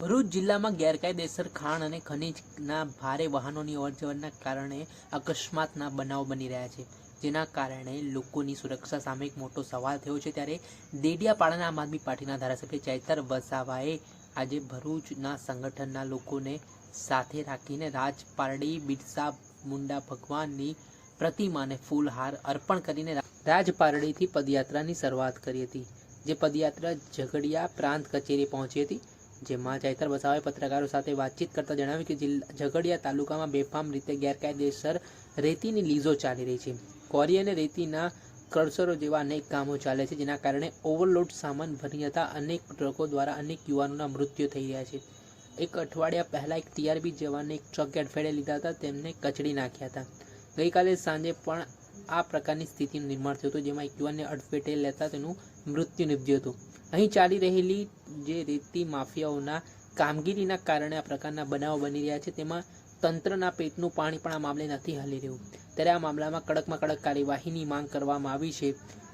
ભરૂચ જિલ્લામાં ગેરકાયદેસર ખાણ અને ખનીજના ભારે વાહનોની અવરજવરના કારણે અકસ્માતના બનાવ બની રહ્યા છે, જેના કારણે લોકોની સુરક્ષા સામે એક મોટો સવાલ થયો છે. ત્યારે દેડિયાપાડાના આમ આદમી પાર્ટીના ધારાસભ્ય ચૈતર વસાવાએ આજે ભરૂચના સંગઠનના લોકોને સાથે રાખીને રાજપારડી, બિરસા, મુંડા ભગવાનની પ્રતિમાને ફૂલહાર અર્પણ કરીને રાજપારડીથી પદયાત્રાની શરૂઆત કરી હતી, જે પદયાત્રા ઝઘડિયા પ્રાંત કચેરી પહોંચી હતી. જેમાં ચૈતર વસાવાએ પત્રકારો સાથે વાતચીત કરતા જણાવ્યું કે જિલ્લા ઝઘડિયા તાલુકામાં બેફામ રીતે ગેરકાયદેસર રેતીની લીઝો ચાલી રહી છે. કોરી અને રેતીના કરસરો જેવા અનેક કામો ચાલે છે, જેના કારણે ઓવરલોડ સામાન ભરી જતા અનેક ટ્રકો દ્વારા અનેક યુવાનોના મૃત્યુ થઈ રહ્યા છે. એક અઠવાડિયા પહેલાં એક ટીઆરબી જવાનને એક ટ્રક અડફેટે લીધા હતા, તેમને કચડી નાખ્યા હતા. ગઈકાલે સાંજે પણ આ પ્રકારની સ્થિતિનું નિર્માણ થયું હતું, જેમાં એક યુવાનને અડફેટે લેતા તેનું મૃત્યુ નિપજ્યું હતું. અહીં ચાલી રહેલી જે રેતી માફિયાઓના કામગીરીના કારણે આ પ્રકારના બનાવો બની રહ્યા છે, તેમાં તંત્રના પેટનું પાણી પણ આ મામલે નથી હલી રહ્યું. ત્યારે આ મામલામાં કડકમાં કડક કાર્યવાહીની માંગ કરવામાં આવી છે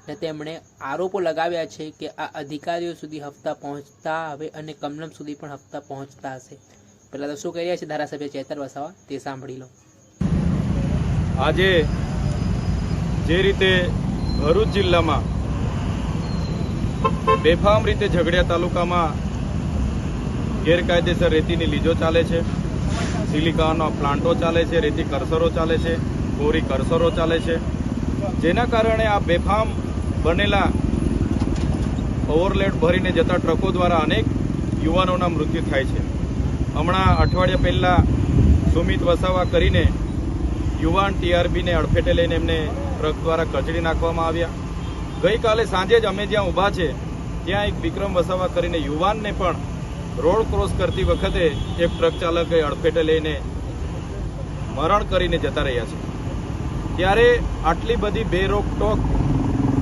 અને તેમણે આરોપો લગાવ્યા છે કે આ અધિકારીઓ સુધી હપ્તા પહોંચતા હવે અને કમલમ સુધી પણ હપ્તા પહોંચતા હશે. પહેલાં તો શું કહી રહ્યા છે ધારાસભ્ય ચેતર વસાવા, તે સાંભળી લો. આજે જે રીતે ભરૂચ જિલ્લામાં બેફામ રીતે ઝઘડિયા તાલુકામાં ગેરકાયદેસર રેતીની લીજો ચાલે છે. સિલિકાનો પ્લાન્ટો ચાલે છે, રેતી કરસરો ચાલે છે કોરી કરસરો ચાલે છે. જેના કારણે આ બેફામ બનેલા ઓવરલેડ ભરીને જતા ટ્રકો દ્વારા અનેક યુવાનોના મૃત્યુ થાય છે. હમણાં અઠવાડિયા પહેલાં સુમિત વસાવા કરીને યુવાન ટીઆરબીને અડફેટે લઈને એમને ટ્રક દ્વારા કચડી નાખવામાં આવ્યા. ગઈકાલે સાંજે જ અમે જ્યાં ઊભા છે, ત્યાં એક વિક્રમ વસાવા કરીને યુવાનને પણ રોડ ક્રોસ કરતી વખતે એક ટ્રક ચાલકે અડફેટે લઈને મરણ કરીને જતા રહ્યા છે. ત્યારે આટલી બધી બેરોકટોક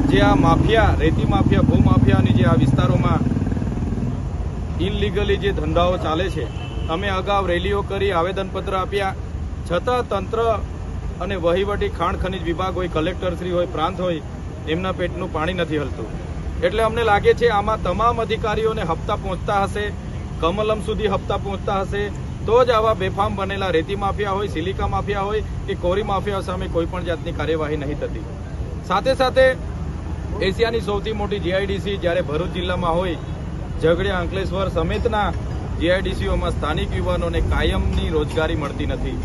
જે આ માફિયા, રેતી માફિયા, ભૂ માફિયાની જે આ વિસ્તારોમાં ઇનલીગલી જે ધંધાઓ ચાલે છે, અમે અગાઉ રેલીઓ કરી, આવેદનપત્ર આપ્યા. છતાં તંત્ર અને વહીવટી ખાણ ખનિજ વિભાગ હોય, કલેક્ટરશ્રી હોય, પ્રાંત હોય, એમના પેટનું પાણી નથી હલતું. એટલે અમને લાગે છે આમાં તમામ અધિકારીઓને હપ્તા પહોંચતા હશે, કમલમ સુધી હપ્તા પહોંચતા હશે, તો જ આવા બેફામ બનેલા રેતી માફિયા હોય, સિલિકા માફિયા હોય કે કોરી માફિયા સામે કોઈ પણ જાતની કાર્યવાહી નહીં થતી. સાથે સાથે એશિયાની સૌથી મોટી જીઆઈડીસી જ્યારે ભરૂચ જિલ્લામાં હોય, ઝઘડિયા, અંકલેશ્વર સમેતના જીઆઈડીસીઓમાં સ્થાનિક યુવાનોને કાયમની રોજગારી મળતી નથી.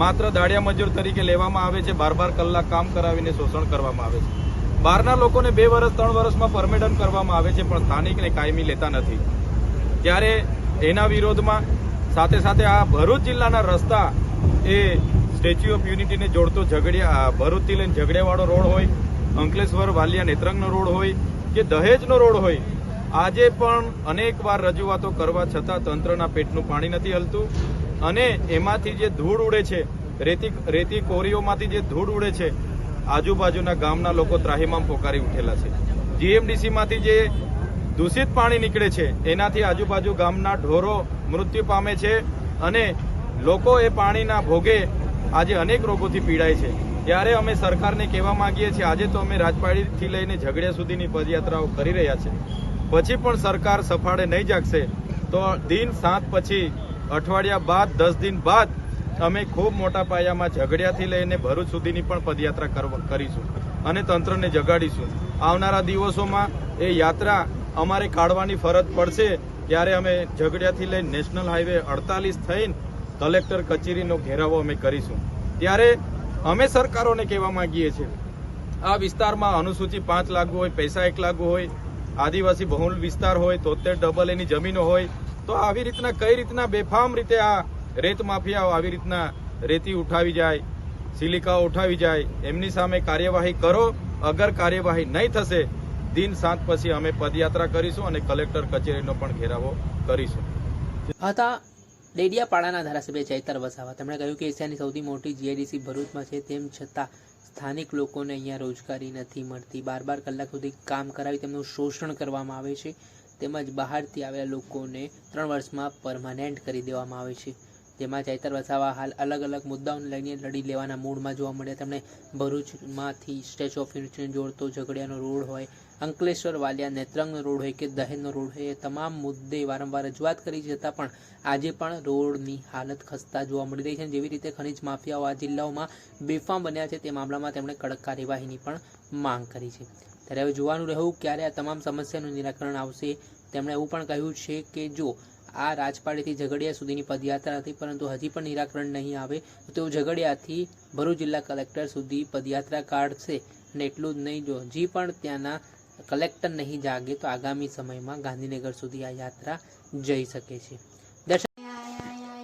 માત્ર દાડિયા મજૂર તરીકે લેવામાં આવે છે બાર બાર કલાક કામ કરાવીને શોષણ કરવામાં આવે છે. બહારના લોકોને બે વર્ષ ત્રણ વર્ષમાં પરમેડન કરવામાં આવે છે, પણ સ્થાનિકને કાયમી લેતા નથી. ત્યારે એના વિરોધમાં સાથે સાથે આ ભરૂચ જિલ્લાના રસ્તા એ સ્ટેચ્યુ ઓફ યુનિટીને જોડતો ઝઘડિયા ભરૂચથી લઈને ઝઘડિયાવાળો રોડ હોય, અંકલેશ્વર, વાલિયા નેત્રંગનો રોડ હોય કે દહેજનો રોડ હોય, આજે પણ અનેકવાર રજૂઆતો કરવા છતાં તંત્રના પેટનું પાણી નથી હલતું. અને એમાંથી જે ધૂળ ઉડે છે, રેતી રેતી કોરીઓમાંથી જે ધૂળ ઉડે છે, આજુબાજુના ગામના લોકો ત્રાહીમામ પોકારી ઉઠેલા છે. જીએમડીસીમાંથી જે દૂષિત પાણી નીકળે છે, એનાથી આજુબાજુ ગામના ઢોરો મૃત્યુ પામે છે અને લોકો એ પાણીના ભોગે આજે અનેક રોગોથી પીડાય છે. ત્યારે અમે સરકારને કહેવા માંગીએ છીએ, આજે તો અમે રાજપાડીથી લઈને ઝઘડિયા સુધીની પદયાત્રાઓ કરી રહ્યા છે પછી પણ સરકાર સફાળે નહીં જાગશે, તો દિન સાત પછી અઠવાડિયા બાદ, દસ દિન બાદ અમે ખૂબ મોટા પાયામાં ઝઘડિયાથી લઈને ભરૂચ સુધીની પણ પદયાત્રા કરવા- કરીશું અને તંત્રને જગાડીશું. આવનારા દિવસોમાં એ યાત્રા અમારે કાઢવાની ફરજ પડશે ત્યારે અમે ઝઘડિયાથી લઈને નેશનલ હાઈવે અડતાલીસ થઈને કલેક્ટર કચેરીનો ઘેરાવો અમે કરીશું. ત્યારે અમે સરકારોને કહેવા માંગીએ છીએ, આ વિસ્તારમાં અનુસૂચિ પાંચ લાગુ હોય, પૈસા એક લાગુ હોય, આદિવાસી બહુલ વિસ્તાર હોય, તોતેર ડબલ એની જમીનો હોય તો આવી રીતના કઈ રીતના બેફામ રીતે આ રેત માફિયાઓ આવી રીતના રેતી ઉઠાવી જાય, સિલિકાઓ ઉઠાવી જાય, એમની સામે કાર્યવાહી કરો, અગર કાર્યવાહી નહીં થશે, દિન સાત પછી અમે પદયાત્રા કરીશું અને કલેક્ટર કચેરીનો પણ ઘેરાવો કરીશું. હતા ડેડિયાપાડાના ધારાસભ્ય ચૈતર વસાવા, તેમણે કહ્યું કે એશિયાની સૌથી મોટી જીઆઈડીસી ભરૂચમાં છે, તેમ છતાં સ્થાનિક લોકોને અહીંયા રોજગારી નથી મળતી. બાર બાર કલાક સુધી કામ કરાવી તેમનું શોષણ કરવામાં આવે છે. તેમજ બહારથી આવેલા લોકોને ત્રણ વર્ષમાં પરમાનેન્ટ કરી દેવામાં આવે છે. જેમાં ચૈતર વસાવા હાલ અલગ અલગ મુદ્દાઓને લઈને લડી લેવાના મૂડમાં જોવા મળ્યા. તેમણે ભરૂચમાંથી સ્ટેચ્યુ ઓફ યુનિટીને જોડતો ઝઘડિયાનો રોડ હોય, અંકલેશ્વર વાલિયા નેત્રંગનો રોડ હોય કે દહેજનો રોડ હોય, એ તમામ મુદ્દે વારંવાર રજૂઆત કરી છતાં પણ આજે પણ રોડની હાલત ખસ્તા જોવા મળી રહી છે. જેવી રીતે ખનિજ માફિયાઓ આ જિલ્લાઓમાં બેફામ બન્યા છે તે મામલામાં તેમણે કડક કાર્યવાહીની પણ માંગ કરી છે. ત્યારે હવે જોવાનું રહ્યું ક્યારે આ તમામ સમસ્યાનું નિરાકરણ આવશે. તેમણે એવું પણ કહ્યું છે કે જો આ રાજપાડીથી ઝઘડિયા સુધીની પદયાત્રા હતી પરંતુ હજી પણ નિરાકરણ નહીં આવે, તો તેઓ ઝઘડિયાથી ભરૂચ જિલ્લા કલેક્ટર સુધી પદયાત્રા કાઢશે અને એટલું જ નહીં જો હજી પણ ત્યાંના કલેક્ટર નહીં જાગે, તો આગામી સમયમાં ગાંધીનગર સુધી આ યાત્રા જઈ શકે છે.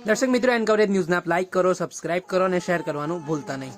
દર્શક મિત્રો, એન કવરેજ ન્યૂઝને લાઈક કરો, સબસ્ક્રાઇબ કરો અને શેર કરવાનું ભૂલતા નહીં.